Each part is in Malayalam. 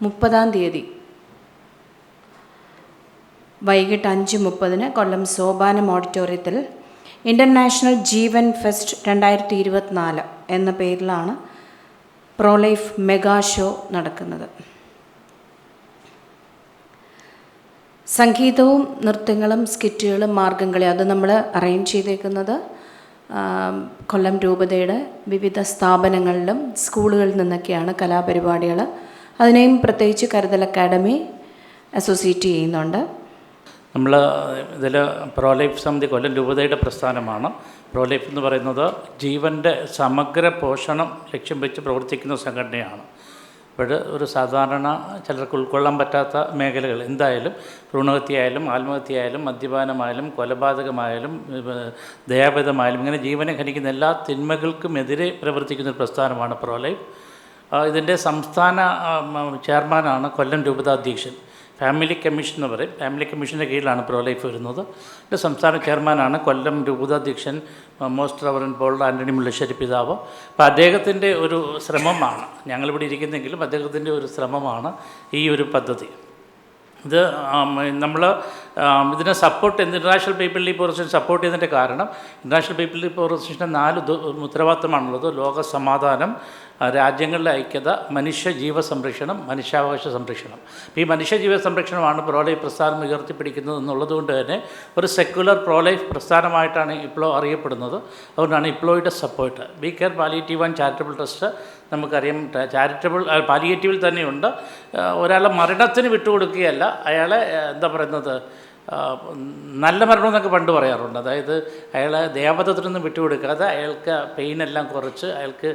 മുപ്പതാം തീയതി. വൈകിട്ട് അഞ്ച് മുപ്പതിന് കൊല്ലം സോപാനം ഓഡിറ്റോറിയത്തിൽ ഇന്റർനാഷണൽ ജീവൻ ഫെസ്റ്റ് രണ്ടായിരത്തി ഇരുപത്തിനാല് എന്ന പേരിലാണ് പ്രോലൈഫ് മെഗാ ഷോ നടക്കുന്നത്. സംഗീതവും നൃത്തങ്ങളും സ്കിറ്റുകളും മാർഗംകളി അത് നമ്മൾ അറേഞ്ച് ചെയ്തേക്കുന്നത് കൊല്ലം രൂപതയുടെ വിവിധ സ്ഥാപനങ്ങളിലും സ്കൂളുകളിൽ നിന്നൊക്കെയാണ് കലാപരിപാടികൾ അതിനെയും പ്രത്യേകിച്ച് കരുതൽ അക്കാഡമി അസോസിയേറ്റ് ചെയ്യുന്നുണ്ട്. നമ്മൾ ഇതിൽ പ്രോലൈഫ് സമിതി കൊല്ലം രൂപതയുടെ പ്രസ്ഥാനമാണ്. പ്രോലൈഫ് എന്ന് പറയുന്നത് ജീവന്റെ സമഗ്ര പോഷണം ലക്ഷ്യം വെച്ച് പ്രവർത്തിക്കുന്ന സംഘടനയാണ്. അപ്പോൾ ഒരു സാധാരണ ചിലർക്ക് ഉൾക്കൊള്ളാൻ പറ്റാത്ത മേഖലകൾ എന്തായാലും ഭ്രൂണഹത്യയായാലും ആത്മഹത്യയായാലും മദ്യപാനമായാലും കൊലപാതകമായാലും ഏഹ്, ഇങ്ങനെ ജീവനെ ഖനിക്കുന്ന എല്ലാ തിന്മകൾക്കുമെതിരെ പ്രവർത്തിക്കുന്ന ഒരു പ്രസ്ഥാനമാണ് പ്രോലൈഫ് ഇതിന്റെ സംസ്ഥാന ചെയർമാനാണ് കൊല്ലം രൂപത അധ്യക്ഷൻ. ഫാമിലി കമ്മീഷൻ എന്ന് പറയും. ഫാമിലി കമ്മീഷന്റെ കീഴിലാണ് പ്രോലൈഫ് വരുന്നത്. എന്റെ സംസ്ഥാന ചെയർമാനാണ് Kollam രൂപതാധ്യക്ഷൻ most reverend Paul Antony Mullassery പിതാവ്. അപ്പോൾ അദ്ദേഹത്തിന്റെ ഒരു ശ്രമമാണ് ഞങ്ങളിവിടെ ഇരിക്കുന്നെങ്കിലും അദ്ദേഹത്തിന്റെ ഒരു ശ്രമമാണ് ഈ ഒരു പദ്ധതി. ഇത് നമ്മൾ ഇതിനെ support international people league organisation support ചെയ്തതിന്റെ കാരണം ഇന്റർനാഷണൽ പീപ്പിൾ ലീഗ് ഓർഗനൈസേഷന്റെ നാല് ഉത്തരവാദിത്തമാണുള്ളത്. ലോക സമാധാനം ആ, രാജ്യങ്ങളുടെ ഐക്യത മനുഷ്യ ജീവ സംരക്ഷണം മനുഷ്യാവകാശ സംരക്ഷണം. ഈ മനുഷ്യജീവ സംരക്ഷണമാണ് പ്രോലൈഫ് പ്രസ്ഥാനം ഉയർത്തിപ്പിടിക്കുന്നത് എന്നുള്ളത് കൊണ്ട് തന്നെ ഒരു സെക്യുലർ പ്രോലൈഫ് പ്രസ്ഥാനമായിട്ടാണ് ഇപ്ലോ അറിയപ്പെടുന്നത്. അതുകൊണ്ടാണ് ഇപ്ലോയുടെ support B care palliative and charitable trust നമുക്കറിയാം. ചാരിറ്റബിൾ പാലിയേറ്റീവിൽ തന്നെയുണ്ട്. ഒരാളെ മരണത്തിന് വിട്ടുകൊടുക്കുകയല്ല അയാളെ എന്താ പറയുന്നത് നല്ല മരണം എന്നൊക്കെ പണ്ട് പറയാറുണ്ട്. അതായത് അയാളെ ദേവതത്തിൽ നിന്നും വിട്ടുകൊടുക്കാതെ അയാൾക്ക് പെയിനെല്ലാം കുറച്ച് അയാൾക്ക്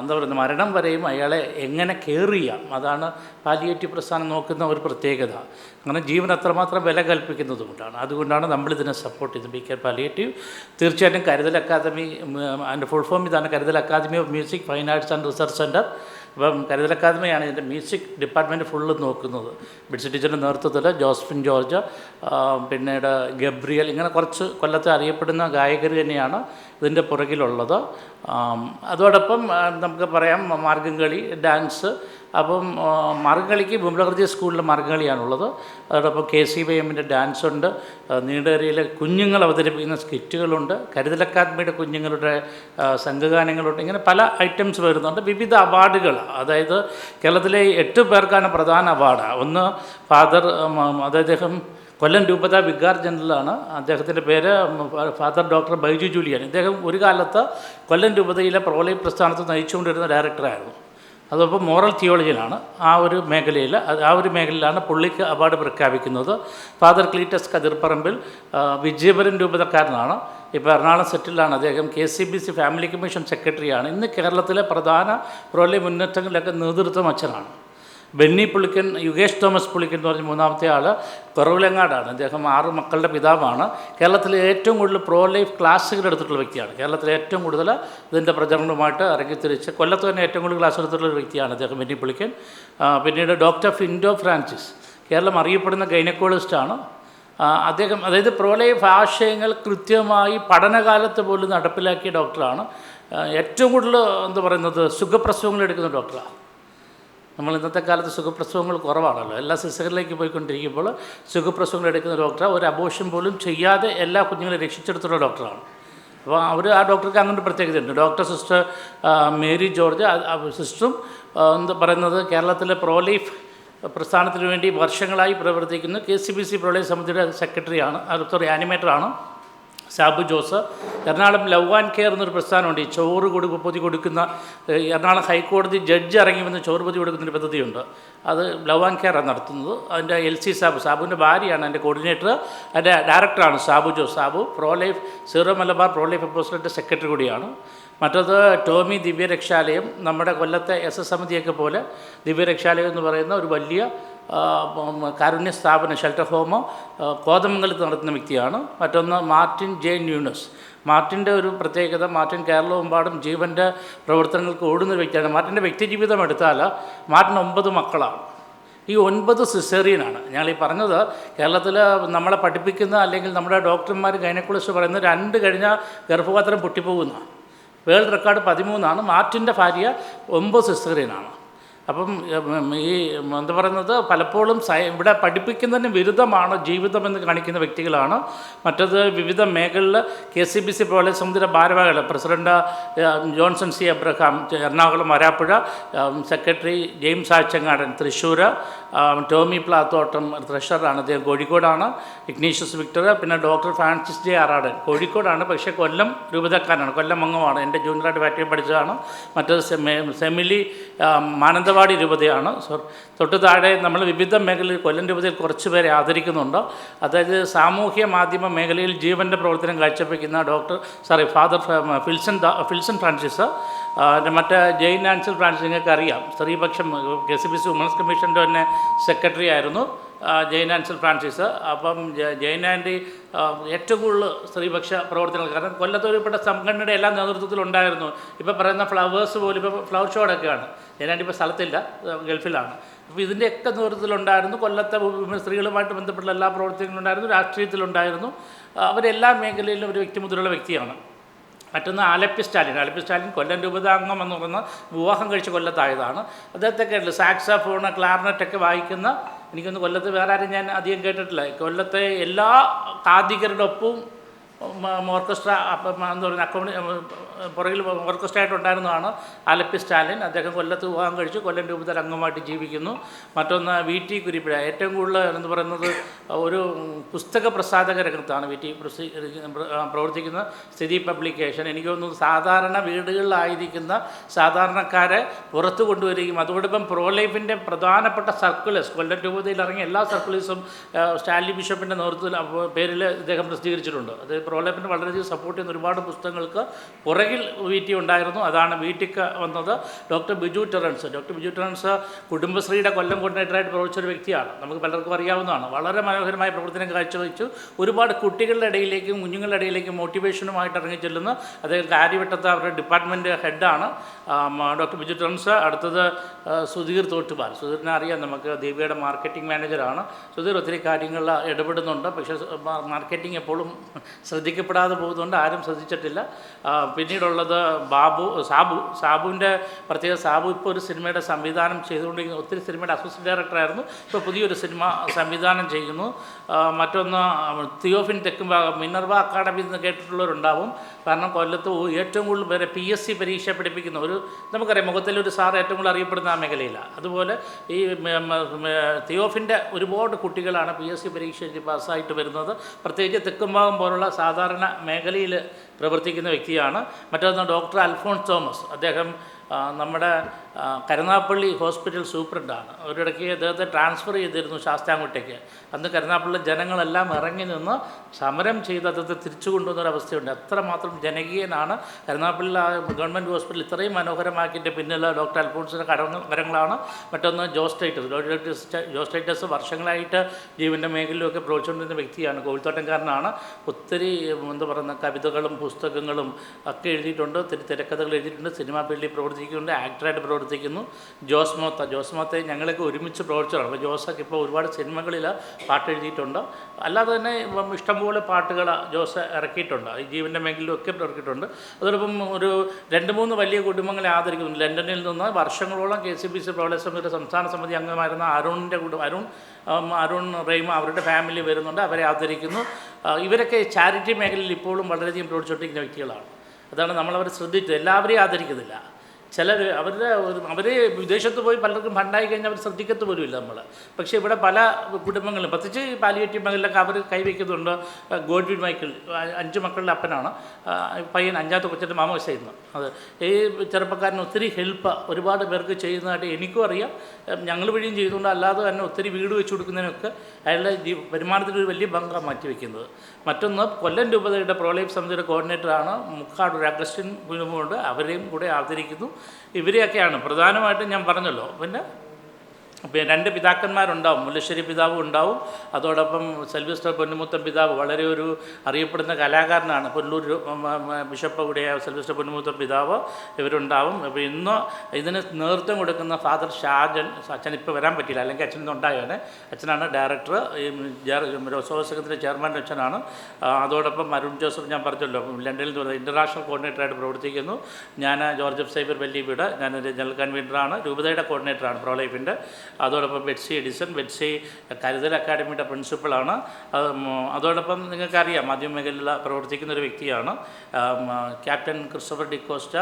എന്താ പറയുന്നത് മരണം വരെയും അയാളെ എങ്ങനെ കെയർ ചെയ്യാം? അതാണ് പാലിയേറ്റീവ് പ്രസ്ഥാനം നോക്കുന്ന ഒരു പ്രത്യേകത. അങ്ങനെ ജീവൻ അത്രമാത്രം വില കൽപ്പിക്കുന്നതുകൊണ്ടാണ് അതുകൊണ്ടാണ് നമ്മളിതിനെ സപ്പോർട്ട് ചെയ്യുന്നത്. ബി കെയർ പാലിയേറ്റീവ് തീർച്ചയായിട്ടും കരുതൽ അക്കാദമി അതിന്റെ ഫുൾ ഫോം ഇതാണ് Karuthal academy of music fine arts and research centre അപ്പം കരുതൽ അക്കാദമിയാണ് ഇതിന്റെ മ്യൂസിക് ഡിപ്പാർട്ട്മെന്റ് ഫുള്ള് നോക്കുന്നത്. ബിഡ്സി ടീച്ചറിന്റെ നേതൃത്വത്തിൽ ജോസഫിൻ ജോർജ് പിന്നീട് ഗബ്രിയൽ ഇങ്ങനെ കുറച്ച് കൊല്ലത്തെ അറിയപ്പെടുന്ന ഗായകർ തന്നെയാണ് ഇതിന്റെ പുറകിലുള്ളത്. അതോടൊപ്പം നമുക്ക് പറയാം മാർഗംകളി ഡാൻസ് അപ്പം മറുകളിക്ക് വിമലകൃതി സ്കൂളിലെ മറുകളിയാണുള്ളത്. അതോടൊപ്പം കെ സി വൈ എമ്മിന്റെ ഡാൻസ് ഉണ്ട് നീണ്ടേരിയിലെ കുഞ്ഞുങ്ങൾ അവതരിപ്പിക്കുന്ന സ്കിറ്റുകളുണ്ട്. കരുതൽ അക്കാദമിയുടെ കുഞ്ഞുങ്ങളുടെ സംഘഗാനങ്ങളുണ്ട്. ഇങ്ങനെ പല ഐറ്റംസ് വരുന്നുണ്ട്. വിവിധ അവാർഡുകൾ. അതായത് കേരളത്തിലെ എട്ട് പേർക്കാണ് പ്രധാന അവാർഡ്. ഒന്ന് ഫാദർ അദ്ദേഹം കൊല്ലം രൂപത വികാർ ജനറലാണ്. അദ്ദേഹത്തിന്റെ പേര് ഫാദർ ഡോക്ടർ ബൈജു ജൂലിയാണ്. ഇദ്ദേഹം ഒരു കാലത്ത് കൊല്ലം രൂപതയിലെ പ്രോലൈ പ്രസ്ഥാനത്ത് നയിച്ചുകൊണ്ടിരുന്ന ഡയറക്ടറായിരുന്നു. അതപ്പോൾ മോറൽ തിയോളജിയിലാണ് ആ ഒരു മേഖലയിൽ ആ ഒരു മേഖലയിലാണ് പുള്ളിക്ക് അവാർഡ് പ്രഖ്യാപിക്കുന്നത്. ഫാദർ ക്ലീറ്റസ് കതിർപ്പറമ്പിൽ വിജയപുരം രൂപതക്കാരനാണ്. ഇപ്പോൾ എറണാകുളം സെറ്റിലാണ് അദ്ദേഹം. K C B C family commission സെക്രട്ടറിയാണ്. ഇന്ന് കേരളത്തിലെ പ്രധാന പ്രോലി മുന്നേറ്റങ്ങളിലൊക്കെ നേതൃത്വം അച്ഛനാണ്. ബെന്നി പുളിക്കൻ യുഗേഷ് തോമസ് പുളിക്കൻ എന്ന് പറഞ്ഞ മൂന്നാമത്തെ ആൾ കുറവിലങ്ങാടാണ് അദ്ദേഹം ആറ് മക്കളുടെ പിതാവാണ്. കേരളത്തിലെ ഏറ്റവും കൂടുതൽ പ്രോ ലൈഫ് ക്ലാസ്സുകൾ എടുത്തിട്ടുള്ള വ്യക്തിയാണ്. കേരളത്തിലെ ഏറ്റവും കൂടുതൽ ഇതിന്റെ പ്രചരണവുമായിട്ട് ഇറങ്ങിത്തിരിച്ച് കൊല്ലത്ത് തന്നെ ഏറ്റവും കൂടുതൽ ക്ലാസ് എടുത്തിട്ടുള്ള വ്യക്തിയാണ് അദ്ദേഹം ബെന്നി പുളിക്കൻ. പിന്നീട് ഡോക്ടർ ഫിൻഡോ ഫ്രാൻസിസ്. കേരളം അറിയപ്പെടുന്ന ഗൈനക്കോളജിസ്റ്റാണ് അദ്ദേഹം അതായത് പ്രോലൈഫ് ആശയങ്ങൾ കൃത്യമായി പഠനകാലത്ത് പോലും നടപ്പിലാക്കിയ ഡോക്ടറാണ്. ഏറ്റവും കൂടുതൽ എന്താ പറയുന്നത് സുഖപ്രസവങ്ങൾ എടുക്കുന്ന ഡോക്ടറാണ്. നമ്മൾ ഇന്നത്തെ കാലത്ത് സുഖപ്രസവങ്ങൾ കുറവാണല്ലോ. എല്ലാ സിസ്റ്ററിലേക്ക് പോയിക്കൊണ്ടിരിക്കുമ്പോൾ സുഖപ്രസവങ്ങൾ എടുക്കുന്ന ഡോക്ടർ ഒരു അബോഷൻ പോലും ചെയ്യാതെ എല്ലാ കുഞ്ഞുങ്ങളെ രക്ഷിച്ചെടുത്തുള്ള ഡോക്ടറാണ്. അപ്പോൾ അവർ ആ ഡോക്ടർക്ക് അങ്ങനെ പ്രത്യേകതയുണ്ട്. ഡോക്ടർ സിസ്റ്റർ മേരി ജോർജ് സിസ്റ്ററും ആ, എന്താ പറയുന്നത് കേരളത്തിലെ പ്രോലീഫ് പ്രസ്ഥാനത്തിന് വേണ്ടി വർഷങ്ങളായി പ്രവർത്തിക്കുന്ന K C B C pro life സമിതിയുടെ സെക്രട്ടറിയാണ് sorry ആനിമേറ്ററാണ് Sabu Jose. Ernakulam love and care എന്നൊരു പ്രസ്ഥാനമുണ്ട്. ഈ ചോറ് കൊടു പൊതി കൊടുക്കുന്ന എറണാകുളം ഹൈക്കോടതി ജഡ്ജ് ഇറങ്ങി വന്ന് ചോറ് പൊതി കൊടുക്കുന്നൊരു പദ്ധതിയുണ്ട്. അത് ലവ് ആൻഡ് കെയർ ആണ് നടത്തുന്നത്. അതിന്റെ എൽ സി സാബു സാബുവിന്റെ ഭാര്യയാണ് എന്റെ കോർഡിനേറ്റർ. അതിന്റെ ഡയറക്ടറാണ് Sabu Jose. Sabu pro life Syro Malabar pro life അപ്പോസിലിന്റെ secretary കൂടിയാണ്. മറ്റത് ടോമി ദിവ്യരക്ഷാലയം. നമ്മുടെ കൊല്ലത്തെ എസ് എസ് സമിതിയൊക്കെ പോലെ ദിവ്യരക്ഷാലയം എന്ന് പറയുന്ന ഒരു വലിയ കാരുണ്യ സ്ഥാപന ഷെൽട്ടർ ഹോം കോതമംഗലത്ത് നടത്തുന്ന വ്യക്തിയാണ്. മറ്റൊന്ന് മാർട്ടിൻ ജെ ന്യൂനസ്. മാർട്ടിന്റെ ഒരു പ്രത്യേകത മാർട്ടിൻ കേരളമെമ്പാടും ജീവന്റെ പ്രവർത്തനങ്ങൾക്ക് ഓടുന്ന ഒരു വ്യക്തിയാണ്. മാർട്ടിന്റെ വ്യക്തിജീവിതം എടുത്താൽ മാർട്ടിന് ഒമ്പത് മക്കളാണ്. ഈ ഒൻപത് സിസേറിയനാണ് ഞങ്ങൾ ഈ പറഞ്ഞത് കേരളത്തിൽ നമ്മളെ പഠിപ്പിക്കുന്ന അല്ലെങ്കിൽ നമ്മുടെ ഡോക്ടർമാർ ഗൈനക്കോളജിസ്റ്റ് പറയുന്ന രണ്ട് കഴിഞ്ഞ ഗർഭപാത്രം പൊട്ടിപ്പോകുന്ന വേൾഡ് റെക്കോർഡ് പതിമൂന്നാണ്. മാർട്ടിന്റെ ഭാര്യ ഒമ്പത് സിസേറിയനാണ് അപ്പം ഈ എന്താ പറയുന്നത് പലപ്പോഴും ഇവിടെ പഠിപ്പിക്കുന്നതിന് വിരുദ്ധമാണ് ജീവിതമെന്ന് കാണിക്കുന്ന വ്യക്തികളാണ്. മറ്റത് വിവിധ മേഖലയിൽ കെ സി ബി സി പോലെ സമുദ്ര ഭാരവാഹികൾ president Johnson C. Abraham Ernakulam Varapuzha secretary James Achangadan Thrissur Tomy Plathottam ത്രഷറാണ് അദ്ദേഹം കോഴിക്കോടാണ്. ഇഗ്നീഷ്യസ് വിക്ടർ പിന്നെ ഡോക്ടർ ഫ്രാൻസിസ് ജെ ആറാടൻ. കോഴിക്കോടാണ് പക്ഷേ കൊല്ലം രൂപതക്കാരനാണ്. കൊല്ലം അംഗമാണ് എന്റെ ജൂനിയറായിട്ട് ബാറ്റിൽ പഠിച്ചതാണ്. മറ്റത് സെമി സെമിലി ആഹ്, മാനന്തവാടി രൂപതയാണ് തൊട്ട് താഴെ നമ്മൾ വിവിധ മേഖലയിൽ കൊല്ലം രൂപതയിൽ കുറച്ച് പേരെ ആദരിക്കുന്നുണ്ട്. അതായത് സാമൂഹ്യ മാധ്യമ മേഖലയിൽ ജീവന്റെ പ്രവർത്തനം കാഴ്ചവെക്കുന്ന doctor sorry father Filson Filson Francis. മറ്റേ ജെയിൻ ആൻസൽ ഫ്രാൻസിസ് നിങ്ങൾക്ക് അറിയാം സ്ത്രീപക്ഷം K C B C women's കമ്മീഷന്റെ തന്നെ സെക്രട്ടറി ആയിരുന്നു. ജെയിൻ ആൻസൽ ഫ്രാൻസിസ്. അപ്പം ജെയിൻ ആൻഡ് ഏറ്റവും കൂടുതൽ സ്ത്രീപക്ഷ പ്രവർത്തനങ്ങൾ. കാരണം കൊല്ലത്ത് ഒരുപ്പെട്ട സംഘടനയുടെ എല്ലാ നേതൃത്വത്തിലുണ്ടായിരുന്നു ഇപ്പോൾ പറയുന്ന ഫ്ലവേഴ്സ് പോലും ഇപ്പോൾ ഫ്ലവർ ഷോടൊക്കെയാണ് ജെയിൻ ആൻഡ് ഇപ്പോൾ സ്ഥലത്തില്ല ഗൾഫിലാണ്. അപ്പോൾ ഇതിന്റെയൊക്കെ നേതൃത്വത്തിലുണ്ടായിരുന്നു. കൊല്ലത്തെ സ്ത്രീകളുമായിട്ട് ബന്ധപ്പെട്ട എല്ലാ പ്രവർത്തനങ്ങളും ഉണ്ടായിരുന്നു. രാഷ്ട്രീയത്തിലുണ്ടായിരുന്നു. അവരെല്ലാ മേഖലയിലും ഒരു വ്യക്തിമുദ്രയുള്ള വ്യക്തിയാണ്. മറ്റൊന്ന് ആലപ്പി സ്റ്റാലിൻ. ആലപ്പി സ്റ്റാലിൻ കൊല്ലം രൂപതാംഗം എന്ന് പറയുന്ന വിവാഹം കഴിച്ച കൊല്ലത്തായതാണ്. അദ്ദേഹത്തെ കേട്ടില്ല സാക്സാഫോണ് ക്ലാർനെറ്റൊക്കെ വായിക്കുന്ന എനിക്കൊന്ന് കൊല്ലത്ത് വേറെ ആരും ഞാൻ അധികം കേട്ടിട്ടില്ല. കൊല്ലത്തെ എല്ലാ കാതികരുടെ ഒപ്പവും ഓർക്കസ്ട്ര എന്താ പറയുക അക്കോമഡി പുറകിൽ ഓർക്കസ്ട്ര ഉണ്ടായിരുന്നതാണ് ആലപ്പി സ്റ്റാലിൻ. അദ്ദേഹം കൊല്ലത്ത് വിവാഹം കഴിച്ചു. കൊല്ലം രൂപത്തിൽ അംഗമായിട്ട് ജീവിക്കുന്നു. മറ്റൊന്ന് വി ടി കുരിപ്പിഴ. ഏറ്റവും കൂടുതൽ എന്ന് പറയുന്നത് ഒരു പുസ്തക പ്രസാധക രംഗത്താണ് വി ടി പ്രവർത്തിക്കുന്ന സ്ഥിതി പബ്ലിക്കേഷൻ. എനിക്ക് തോന്നുന്നു സാധാരണ വീടുകളിലായിരിക്കുന്ന സാധാരണക്കാരെ പുറത്തു കൊണ്ടുവരികയും അതോടൊപ്പം പ്രോ ലൈഫിന്റെ പ്രധാനപ്പെട്ട സർക്കുലേഴ്സ് കൊല്ലം രൂപതയിൽ ഇറങ്ങിയ എല്ലാ സർക്കുലേഴ്സും സ്റ്റാലി ബിഷപ്പിന്റെ നേതൃത്വത്തിൽ പേരിൽ ഇദ്ദേഹം പ്രസിദ്ധീകരിച്ചിട്ടുണ്ട്. അത് പ്രോലൈഫിന് വളരെയധികം സപ്പോർട്ട് ചെയ്യുന്ന ഒരുപാട് പുസ്തകങ്ങൾക്ക് പുറകിൽ വി ടി ഉണ്ടായിരുന്നു. അതാണ് വി ടിക്ക് വന്നത്. Doctor Biju Terence. Doctor Biju Terence കുടുംബശ്രീയുടെ കൊല്ലം കോർഡിനേറ്ററായിട്ട് പ്രവർത്തിച്ച ഒരു വ്യക്തിയാണ്. നമുക്ക് പലർക്കും അറിയാവുന്നതാണ്. വളരെ മനോഹരമായ പ്രവർത്തനം കാഴ്ചവെച്ചു. ഒരുപാട് കുട്ടികളുടെ ഇടയിലേക്കും കുഞ്ഞുങ്ങളുടെ ഇടയിലേക്കും മോട്ടിവേഷനുമായിട്ട് ഇറങ്ങി ചെല്ലുന്ന അദ്ദേഹം കാര്യവട്ടത്ത് അവരുടെ ഡിപ്പാർട്ട്മെന്റ് ഹെഡാണ് ഡോക്ടർ ബിജു ടെറൻസ്. അടുത്തത് സുധീർ തോട്ടുപാൽ. സുധീറിനെ അറിയാം നമുക്ക്. ദേവിയുടെ മാർക്കറ്റിംഗ് മാനേജറാണ്. സുധീർ ഒത്തിരി കാര്യങ്ങളിൽ ഇടപെടുന്നുണ്ട്. പക്ഷേ മാർക്കറ്റിംഗ് എപ്പോഴും ശ്രദ്ധിക്കപ്പെടാതെ പോകുന്നുണ്ട്. ആരും ശ്രദ്ധിച്ചിട്ടില്ല. ആ, പിന്നീടുള്ളത് ബാബു സാബു സാബുവിന്റെ പ്രത്യേക സാബു ഇപ്പോൾ ഒരു സിനിമയുടെ സംവിധാനം ചെയ്തുകൊണ്ടിരിക്കുന്ന. ഒത്തിരി സിനിമയുടെ അസിസ്റ്റന്റ് ഡയറക്ടറായിരുന്നു ഇപ്പോൾ പുതിയൊരു സിനിമ സംവിധാനം ചെയ്യുന്നു. മറ്റൊന്ന് തിയോഫിൻ തെക്കും ഭാഗം. മിനർവ അക്കാഡമി എന്ന് കേട്ടിട്ടുള്ളവരുണ്ടാവും. കാരണം കൊല്ലത്ത് ഏറ്റവും കൂടുതൽ പേരെ പി എസ് സി പരീക്ഷ പഠിപ്പിക്കുന്ന ഒരു നമുക്കറിയാം മുഖത്തിൽ ഒരു സാർ ഏറ്റവും കൂടുതൽ അറിയപ്പെടുന്ന ആ മേഖലയിലാണ് അതുപോലെ ഈ തിയോഫിന്റെ ഒരുപാട് കുട്ടികളാണ് പി എസ് സി പരീക്ഷ പാസ്സായിട്ട് വരുന്നത്. പ്രത്യേകിച്ച് തെക്കുംഭാഗം പോലുള്ള സാധാരണ മേഖലയിൽ പ്രവർത്തിക്കുന്ന വ്യക്തിയാണ്. മറ്റൊന്ന് ഡോക്ടർ അൽഫോൺസ് തോമസ്. അദ്ദേഹം നമ്മുടെ കരുനാപ്പള്ളി ഹോസ്പിറ്റൽ സൂപ്രണ്ടാണ്. ഒരിടയ്ക്ക് അദ്ദേഹത്തെ ട്രാൻസ്ഫർ ചെയ്തിരുന്നു ശാസ്താംകോട്ടേക്ക്. അന്ന് കരുനാപ്പള്ളി ജനങ്ങളെല്ലാം ഇറങ്ങി നിന്ന് സമരം ചെയ്ത് അദ്ദേഹത്തെ തിരിച്ചു കൊണ്ടുവന്ന ഒരു അവസ്ഥയുണ്ട് അത്രമാത്രം ജനകീയനാണ് കരുനാപ്പള്ളി ഗവൺമെന്റ് ഹോസ്പിറ്റൽ ഇത്രയും മനോഹരമാക്കിയിട്ട് പിന്നിൽ ഡോക്ടർ അൽഫോൺസിന്റെ കരങ്ങൾ കരങ്ങളാണ് മറ്റൊന്ന് ജോസ് ഡോക്ടർ ജോസ് വർഷങ്ങളായിട്ട് ജീവന്റെ മേഖലയിലൊക്കെ പ്രവർത്തിച്ചുകൊണ്ടിരുന്ന വ്യക്തിയാണ്. കോഴിത്തോട്ടംകാരനാണ് ഒത്തിരി എന്താ പറയുന്ന കവിതകളും പുസ്തകങ്ങളും ഒക്കെ എഴുതിയിട്ടുണ്ട്. തിരക്കഥകൾ എഴുതിയിട്ടുണ്ട്. സിനിമാ ഫീൽഡിൽ പ്രവർത്തിക്കുന്നുണ്ട്. ആക്ടറായിട്ട് പ്രവർത്തിക്കുന്നു. ജോസ് മോത്ത ജോസ് മോത്തെ ഞങ്ങളൊക്കെ ഒരുമിച്ച് പ്രവർത്തിച്ചതാണ് അപ്പോൾ ജോസൊക്കെ ഇപ്പോൾ ഒരുപാട് സിനിമകളിൽ പാട്ട് എഴുതിയിട്ടുണ്ട്. അല്ലാതെ തന്നെ ഇഷ്ടംപോലെ പാട്ടുകൾ ജോസ് ഇറക്കിയിട്ടുണ്ട്. ഈ ജീവന്റെ മേഖലയിലും ഒക്കെ ഇറക്കിയിട്ടുണ്ട്. അതോടൊപ്പം ഒരു രണ്ട് മൂന്ന് വലിയ കുടുംബങ്ങളെ ആദരിക്കുന്നു ലണ്ടനിൽ നിന്ന് വർഷങ്ങളോളം കെ സി ബി സി പ്രളയ സമിതിയുടെ സംസ്ഥാന സമിതി അംഗമായിരുന്ന അരുണിന്റെ കുടുംബം അരുൺ അരുൺ റെയ്മ അവരുടെ ഫാമിലി വരുന്നുണ്ട്. അവരെ ആദരിക്കുന്നു. ഇവരൊക്കെ ചാരിറ്റി മേഖലയിൽ ഇപ്പോഴും വളരെയധികം പ്രവർത്തിച്ചുകൊണ്ടിരിക്കുന്ന വ്യക്തികളാണ്. അതാണ് നമ്മളവരെ ശ്രദ്ധിച്ചത്. എല്ലാവരെയും ആദരിക്കുന്നില്ല. ചിലർ അവരുടെ ഒരു അവർ വിദേശത്ത് പോയി പലർക്കും ഫണ്ടായി കഴിഞ്ഞാൽ അവർ ശ്രദ്ധിക്കത്ത് പോലുമില്ല നമ്മൾ പക്ഷേ ഇവിടെ പല കുടുംബങ്ങളും പ്രത്യേകിച്ച് പാലിയേറ്റീവ് മേഖലയിലൊക്കെ അവർ കൈവയ്ക്കുന്നുണ്ട്. ഗോഡ്വിൻ മൈക്കിൾ അഞ്ച് മക്കളുടെ അപ്പനാണ്. പയ്യൻ അഞ്ചാമത്തെ കൊച്ചിന്റെ മാമ ചെയ്യുന്നു അത് ഈ ചെറുപ്പക്കാരന് ഒത്തിരി ഹെൽപ്പ് ഒരുപാട് പേർക്ക് ചെയ്യുന്നതായിട്ട് എനിക്കും അറിയാം. ഞങ്ങൾ വഴിയും ചെയ്തുകൊണ്ട് അല്ലാതെ തന്നെ ഒത്തിരി വീട് വെച്ച് കൊടുക്കുന്നതിനൊക്കെ അയാളുടെ വരുമാനത്തിൽ ഒരു വലിയ പങ്കാണ് മാറ്റിവെക്കുന്നത് മറ്റൊന്ന് കൊല്ലം രൂപതയുടെ പ്രോലൈഫ് സമിതിയുടെ കോർഡിനേറ്ററാണ് മുക്കാട് ഒരു അഗസ്റ്റിൻ കുടുംബമുണ്ട് അവരെയും കൂടെ ആദരിക്കുന്നു. ഇവരെയൊക്കെയാണ്. പ്രധാനമായിട്ടും ഞാൻ പറഞ്ഞല്ലോ. പിന്നെ പിന്നെ രണ്ട് പിതാക്കന്മാരുണ്ടാവും മുല്ലശ്ശേരി പിതാവും ഉണ്ടാവും. അതോടൊപ്പം സെൽവിസ്റ്റർ പൊന്നുമുത്തൻ പിതാവ് വളരെ ഒരു അറിയപ്പെടുന്ന കലാകാരനാണ്. പുല്ലൂർ ബിഷപ്പ് കൂടിയ സെൽവിസ്റ്റർ പൊന്നുമുത്തൻ പിതാവ് ഇവരുണ്ടാവും. അപ്പോൾ ഇന്ന് ഇതിന് നേതൃത്വം കൊടുക്കുന്ന ഫാദർ ഷാജൻ അച്ഛൻ ഇപ്പോൾ വരാൻ പറ്റില്ല അല്ലെങ്കിൽ അച്ഛൻ ഉണ്ടായാണ് അച്ഛനാണ് ഡയറക്ടർ ഈ സംഘത്തിന്റെ ചെയർമാൻ അച്ഛനാണ്. അതോടൊപ്പം അരുൺ ജോസഫ് ഞാൻ പറഞ്ഞല്ലോ ലണ്ടനിൽ നിന്ന് ഇന്റർനാഷണൽ കോർഡിനേറ്ററായിട്ട് പ്രവർത്തിക്കുന്നു. ഞാൻ ജോർജ് സൈബർ വെല്ലി വീട് ഞാനൊരു ജനറൽ കൺവീനറാണ്. രൂപതയുടെ കോർഡിനേറ്ററാണ് പ്രോലൈഫിന്റെ അതോടൊപ്പം ബെറ്റ്സി എഡിസൺ ബെറ്റ്സി കരുതൽ അക്കാഡമിയുടെ പ്രിൻസിപ്പളാണ്. അതോടൊപ്പം നിങ്ങൾക്കറിയാം മാധ്യമ മേഖലയിൽ പ്രവർത്തിക്കുന്ന ഒരു വ്യക്തിയാണ്. ക്യാപ്റ്റൻ ക്രിസ്റ്റഫർ ഡിക്കോസ്റ്റ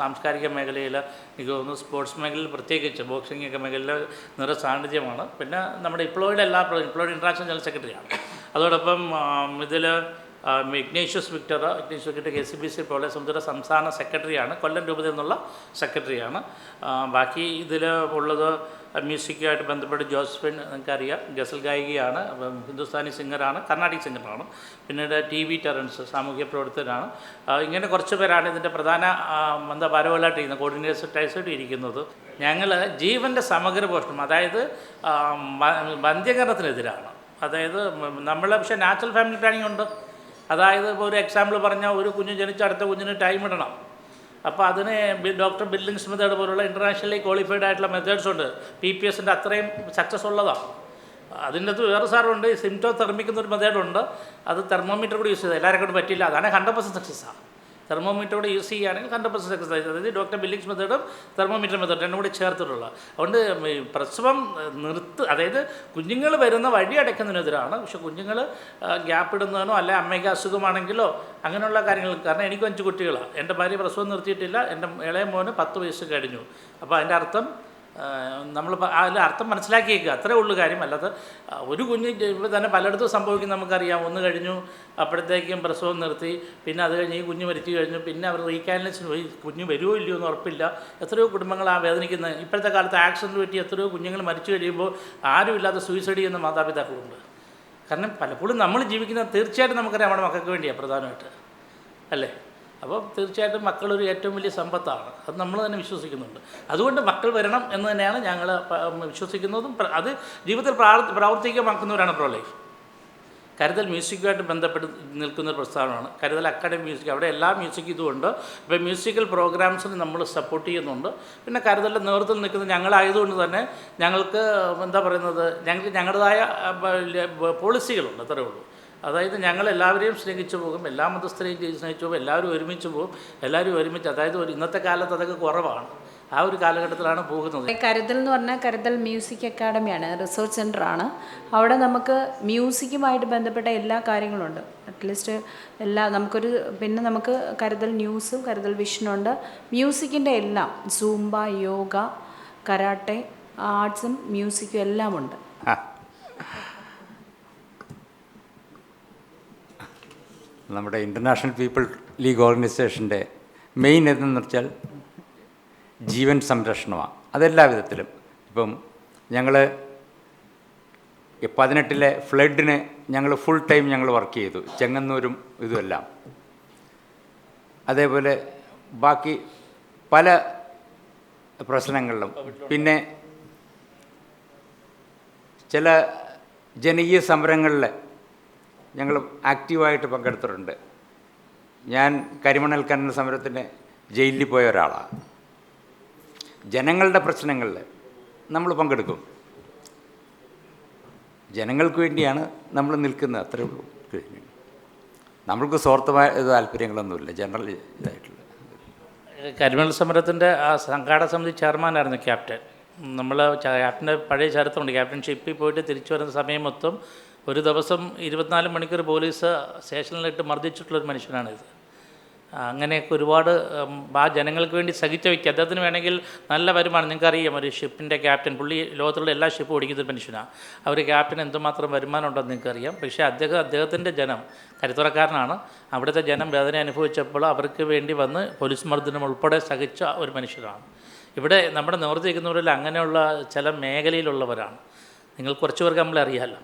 സാംസ്കാരിക മേഖലയിൽ എനിക്ക് തോന്നുന്നു സ്പോർട്സ് മേഖലയിൽ പ്രത്യേകിച്ച് ബോക്സിംഗ് ഒക്കെ മേഖലയിൽ നിറ സാന്നിധ്യമാണ്. പിന്നെ നമ്മുടെ ഇപ്ലോയുടെ എല്ലാ ഇപ്ലോയുടെ ഇൻട്രാക്ഷൻ ജനറൽ സെക്രട്ടറിയാണ് അതോടൊപ്പം ഇതിൽ Ignatius Victor Ignatius Victor K C B C പോലെ സംബന്ധിച്ച സംസ്ഥാന സെക്രട്ടറിയാണ് കൊല്ലം രൂപതയിൽ നിന്നുള്ള സെക്രട്ടറിയാണ്. ബാക്കി ഇതിൽ ഉള്ളത് മ്യൂസിക്കുമായിട്ട് ബന്ധപ്പെട്ട് ജോസഫിൻ നിങ്ങൾക്കറിയാം ഗസൽ ഗായികയാണ് ഹിന്ദുസ്ഥാനി സിംഗറാണ് കർണാടിക് സിംഗറാണ് പിന്നീട് ടി വി ടെറൻസ് സാമൂഹ്യ പ്രവർത്തകനാണ് ഇങ്ങനെ കുറച്ച് പേരാണ് ഇതിന്റെ പ്രധാന എന്താ ഭാരവാലായിട്ട് ഇരിക്കുന്നത് കോർഡിനേറ്റേഴ്സായിട്ട് ഇരിക്കുന്നത്. ഞങ്ങൾ ജീവന്റെ സമഗ്ര പോഷണം അതായത് വന്ധ്യകരണത്തിനെതിരാണ്. അതായത് നമ്മൾ പക്ഷേ നാച്ചുറൽ ഫാമിലി പ്ലാനിംഗ് ഉണ്ട്. അതായത് ഇപ്പോൾ ഒരു എക്സാമ്പിൾ പറഞ്ഞാൽ ഒരു കുഞ്ഞ് ജനിച്ച അടുത്ത കുഞ്ഞിന് ടൈം ഇടണം. അപ്പോൾ അതിന് ഡോക്ടർ ബില്ലിങ്സ് മെത്തേഡ് പോലുള്ള ഇന്റർനാഷണലി ക്വാളിഫൈഡ് ആയിട്ടുള്ള മെത്തേഡ്സ് ഉണ്ട്. പി പി എസിന്റെ അത്രയും സക്സസ് ഉള്ളതാണ് അതിന്റെ അകത്ത് വേറെ സാറുണ്ട് സിംറ്റോ തെർമിക്കുന്ന ഒരു മെത്തേഡുണ്ട് അത് തെർമോമീറ്റർ കൂടി യൂസ് ചെയ്ത്. എല്ലാവരെ കൊണ്ട് പറ്റില്ല അതാണ് ഹൺഡ്രഡ് പെർസെന്റ് സക്സസ്സാണ് തെർമോമീറ്റർ കൂടെ യൂസ് ചെയ്യുകയാണെങ്കിൽ ഹൺഡ്രഡ് പെർസെന്റ് എക്സസൈസ് അതായത് ഡോക്ടർ ബില്ലിങ്സ് മെത്തേഡും തെർമോമീറ്റർ മെത്തേഡും രണ്ടും കൂടി ചേർത്തിട്ടുള്ള. അതുകൊണ്ട് പ്രസവം നിർത്ത് അതായത് കുഞ്ഞുങ്ങൾ വരുന്ന വഴി അടയ്ക്കുന്നതിനെതിരാണ്. പക്ഷെ കുഞ്ഞുങ്ങൾ ഗ്യാപ്പ് ഇടുന്നതിനോ അല്ലെ അമ്മയ്ക്ക് അസുഖമാണെങ്കിലോ അങ്ങനെയുള്ള കാര്യങ്ങൾ കാരണം എനിക്ക് അഞ്ച് കുട്ടികളാണ് എന്റെ ഭാര്യ പ്രസവം നിർത്തിയിട്ടില്ല. എന്റെ ഇളയ മോന് പത്ത് വയസ്സ് കഴിഞ്ഞു. അപ്പോൾ അതിന്റെ അർത്ഥം നമ്മൾ അതിൽ അർത്ഥം മനസ്സിലാക്കിയേക്കുക അത്രേ ഉള്ളൂ കാര്യം അല്ലാതെ ഒരു കുഞ്ഞ് ഇപ്പോൾ തന്നെ പലയിടത്തും സംഭവിക്കും നമുക്കറിയാം. ഒന്ന് കഴിഞ്ഞു അപ്പോഴത്തേക്കും പ്രസവം നിർത്തി പിന്നെ അത് കഴിഞ്ഞ് ഈ കുഞ്ഞ് മരിച്ചു കഴിഞ്ഞു പിന്നെ അവർ റീകാലിനേഷൻ പോയി. കുഞ്ഞ് വരുമോ ഇല്ലയോ എന്ന് ഉറപ്പില്ല. എത്രയോ കുടുംബങ്ങൾ ആ വേദനിക്കുന്നത് ഇപ്പോഴത്തെ കാലത്ത് ആക്സിഡന്റ് പറ്റി എത്രയോ കുഞ്ഞുങ്ങൾ മരിച്ചു കഴിയുമ്പോൾ ആരുമില്ലാതെ സൂയിസൈഡ് ചെയ്യുന്ന മാതാപിതാക്കളുണ്ട്. കാരണം പലപ്പോഴും നമ്മൾ ജീവിക്കുന്നത് തീർച്ചയായിട്ടും നമുക്കറിയാം നമ്മുടെ മക്കൾക്ക് വേണ്ടിയാണ് പ്രധാനമായിട്ട്. അല്ലേ? അപ്പോൾ തീർച്ചയായിട്ടും മക്കളൊരു ഏറ്റവും വലിയ സമ്പത്താണ്. അത് നമ്മൾ തന്നെ വിശ്വസിക്കുന്നുണ്ട്. അതുകൊണ്ട് മക്കൾ വരണം എന്ന് തന്നെയാണ് ഞങ്ങൾ വിശ്വസിക്കുന്നതും അത് ജീവിതത്തിൽ പ്രാവർത്തികമാക്കുന്നവരാണ് പ്രോ ലൈഫ്. കരുതൽ മ്യൂസിക്കുമായിട്ട് ബന്ധപ്പെട്ട് നിൽക്കുന്ന പ്രസ്ഥാനമാണ്. കരുതൽ അക്കാഡമി മ്യൂസിക് അവിടെ എല്ലാ മ്യൂസിക് ഇതുമുണ്ട്. ഇപ്പോൾ മ്യൂസിക്കൽ പ്രോഗ്രാംസിന് നമ്മൾ സപ്പോർട്ട് ചെയ്യുന്നുണ്ട്. പിന്നെ കരുതലിന്റെ നേതൃത്വത്തിൽ നിൽക്കുന്ന ഞങ്ങളായതുകൊണ്ട് തന്നെ ഞങ്ങൾക്ക് എന്താ പറയുന്നത് ഞങ്ങൾക്ക് ഞങ്ങളുടേതായ പോളിസികളുണ്ട് അത്രയേ ഉള്ളൂ. അതായത് ഞങ്ങൾ എല്ലാവരെയും സ്നേഹിച്ചു പോകും എല്ലാ മതസ്ഥരെയും സ്നേഹിച്ചു പോകും എല്ലാവരും ഒരുമിച്ച് പോകും എല്ലാവരും ഒരുമിച്ച് അതായത് ഒരു ഇന്നത്തെ കാലത്ത് അതൊക്കെ കുറവാണ്. ആ ഒരു കാലഘട്ടത്തിലാണ് പോകുന്നത്. കരുതൽ എന്ന് പറഞ്ഞാൽ കരുതൽ മ്യൂസിക് അക്കാഡമിയാണ് റിസർച്ച് സെന്റർ ആണ്. അവിടെ നമുക്ക് മ്യൂസിക്കുമായിട്ട് ബന്ധപ്പെട്ട എല്ലാ കാര്യങ്ങളുണ്ട് അറ്റ്ലീസ്റ്റ് എല്ലാ നമുക്കൊരു പിന്നെ നമുക്ക് കരുതൽ ന്യൂസും കരുതൽ വിഷനുണ്ട് മ്യൂസിക്കിന്റെ എല്ലാം സൂംബ യോഗ കരാട്ടെ ആർട്സും മ്യൂസിക്കും എല്ലാം നമ്മുടെ ഇന്റർനാഷണൽ പീപ്പിൾ ലീഗ് ഓർഗനൈസേഷന്റെ മെയിൻ എന്തെന്ന് വെച്ചാൽ ജീവൻ സംരക്ഷണമാണ്. അതെല്ലാ വിധത്തിലും. ഇപ്പം ഞങ്ങൾ പതിനെട്ടിലെ ഫ്ലഡിന് ഞങ്ങൾ ഫുൾ ടൈം ഞങ്ങൾ വർക്ക് ചെയ്തു. ചെങ്ങന്നൂരും ഇതുമെല്ലാം അതേപോലെ ബാക്കി പല പ്രശ്നങ്ങളിലും. പിന്നെ ചില ജനകീയ സമരങ്ങളിൽ ഞങ്ങൾ ആക്റ്റീവായിട്ട് പങ്കെടുത്തിട്ടുണ്ട്. ഞാൻ കരിമണൽ കന്നൽ സമരത്തിന് ജയിലിൽ പോയ ഒരാളാണ് ജനങ്ങളുടെ പ്രശ്നങ്ങളിൽ നമ്മൾ പങ്കെടുക്കും. ജനങ്ങൾക്ക് വേണ്ടിയാണ് നമ്മൾ നിൽക്കുന്നത് അത്രേ ഉള്ളൂ. നമ്മൾക്ക് സ്വാർത്ഥമായ താല്പര്യങ്ങളൊന്നുമില്ല ജനറൽ ഇതായിട്ടുള്ള. കരിമണൽ സമരത്തിന്റെ ആ സംഘാടക സമിതി ചെയർമാനായിരുന്നു ക്യാപ്റ്റൻ. നമ്മൾ ക്യാപ്റ്റന്റെ പഴയ ചരിത്രമുണ്ട്. ക്യാപ്റ്റൻഷിപ്പിൽ പോയിട്ട് തിരിച്ചു വരുന്ന സമയം മൊത്തം ഒരു ദിവസം ഇരുപത്തിനാല് മണിക്കൂർ പോലീസ് സ്റ്റേഷനിലിട്ട് മർദ്ദിച്ചിട്ടുള്ളൊരു മനുഷ്യനാണിത്. അങ്ങനെയൊക്കെ ഒരുപാട് ആ ജനങ്ങൾക്ക് വേണ്ടി സഹിച്ച വ്യക്തി. അദ്ദേഹത്തിന് വേണമെങ്കിൽ നല്ല വരുമാനം. നിങ്ങൾക്കറിയാം ഒരു ഷിപ്പിന്റെ ക്യാപ്റ്റൻ പുള്ളി ലോകത്തുള്ള എല്ലാ ഷിപ്പും ഓടിക്കുന്ന മനുഷ്യനാണ് അവർ ക്യാപ്റ്റൻ എന്തുമാത്രം വരുമാനം ഉണ്ടെന്ന് നിങ്ങൾക്കറിയാം. പക്ഷേ അദ്ദേഹം അദ്ദേഹത്തിന്റെ ജനം കരുത്തുറക്കാരനാണ്. അവിടുത്തെ ജനം വേദന അനുഭവിച്ചപ്പോൾ അവർക്ക് വേണ്ടി വന്ന് പോലീസ് മർദ്ദനം ഉൾപ്പെടെ സഹിച്ച ഒരു മനുഷ്യനാണ്. ഇവിടെ നമ്മുടെ നിവർത്തിക്കുന്നവരിൽ അങ്ങനെയുള്ള ചില മേഖലയിലുള്ളവരാണ്. നിങ്ങൾ കുറച്ച് പേർക്ക് നമ്മളെ അറിയാമല്ലോ.